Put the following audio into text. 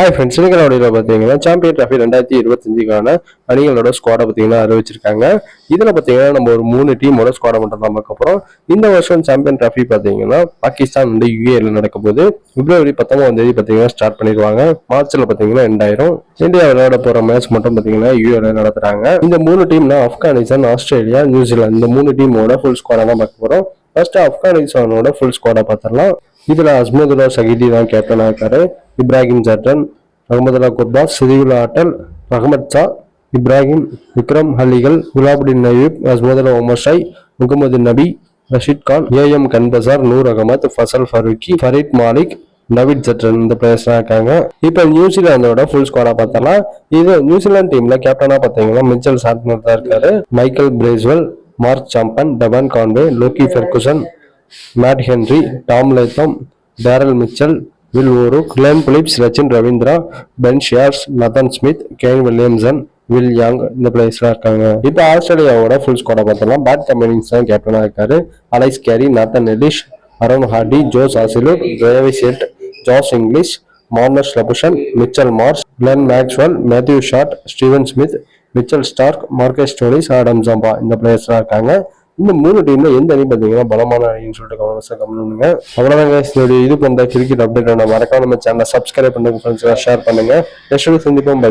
Hi friends இன்னைக்கு பார்த்தீங்கன்னா champion trophy ரெண்டாயிரத்தி இருபத்தஞ்சுக்கான அணிகளோட ஸ்குவாடை பார்த்தீங்கன்னா அறிவிச்சிருக்காங்க. இதில் பார்த்தீங்கன்னா நம்ம ஒரு மூணு டீமோட ஸ்குவாடை மட்டும் தான் பார்க்க போகிறோம் இந்த வருஷம் சாம்பியன் ட்ராஃபி பார்த்தீங்கன்னா பாகிஸ்தான் வந்து யூஏல நடக்க போது பிப்ரவரி பத்தொம்பதாம் தேதி பார்த்தீங்கன்னா ஸ்டார்ட் பண்ணிடுவாங்க. மார்ச்ல பார்த்தீங்கன்னா ரெண்டாயிரம் இந்தியா விளையாட போகிற மேட்ச் மட்டும் பார்த்தீங்கன்னா யூஏல நடத்துகிறாங்க இந்த மூணு டீம்னா ஆப்கானிஸ்தான் ஆஸ்திரேலியா நியூசிலாந்து இந்த மூணு டீமோட ஃபுல் ஸ்குவாடை தான் பார்க்க போகிறோம் ஃபர்ஸ்ட் ஆப்கானிஸ்தானோட ஃபுல் ஸ்குவாடை பார்த்துடலாம். இதில் அஸ்மதுல்லா சகிதி தான் கேப்டனாக இருக்காரு. இப்ராஹிம் ஜர்டன் அகமதுல்லா குர்பாஸ் சிதிகுல்லா அட்டல் ரஹமத் ஷா இப்ராஹிம் விக்ரம் ஹலிகள் குலாபுடின் நயூப் அஸ்மதுல்லா உமர் ஷை முகமது நபி ரஷீத் கான் ஏஎம் கன்பசார் நூர் அகமத் ஃபசல் ஃபரூக்கி ஃபரீத் மாலிக் நவீத் ஜட்ரன் இந்த பிளேயர்ஸ்லாம் இருக்காங்க. இப்போ நியூசிலாந்தோட ஃபுல் ஸ்குவாடாக பார்த்தலாம் இது நியூசிலாந்து டீமில் கேப்டனாக பார்த்தீங்கன்னா மிச்சல் சாட்னர் தான் இருக்காரு. Michael Bracewell Mark Chapman Devon Conway Lockie Ferguson Matt Henry Tom Latham Daryl Mitchell Will O'Rourke Glenn Phillips Rachin Ravindra Ben Sears Nathan Smith Kane Williamson Will Young இந்த பிளேயர்ஸ்லாம் இருக்காங்க. இப்போ ஆஸ்திரேலியாவோட full ஸ்குவாடை பார்த்தலாம் bad கம்பெனிங்ஸ் தான் கேப்டனா இருக்காரு. Alex Carey Nathan Ellis Aaron Hardie Josh Hazlewood ரேவி Head Josh Inglis Marnus Labuschagne Mitchell Marsh Glenn Maxwell Matthew Short Steven Smith Mitchell Starc Marcus Stoinis Adam Zampa இந்த பிளேயர்ஸ்லாம் இருக்காங்க. இந்த மூணு டீம்ல எந்த அணி பார்த்தீங்கன்னா பலமான அணின்னு சொல்லிட்டு கவனம் கவனிங்க அவ்வளோதாங்க இதோடைய இது போன்ற கிரிக்கெட் அப்டேட் மறக்காம நம்ம சேனலை சப்ஸ்கிரைப் பண்ணுங்க ஃப்ரெண்ட்ஸ் ஷேர் பண்ணுங்க. நெக்ஸ்ட் சந்திப்போம். பை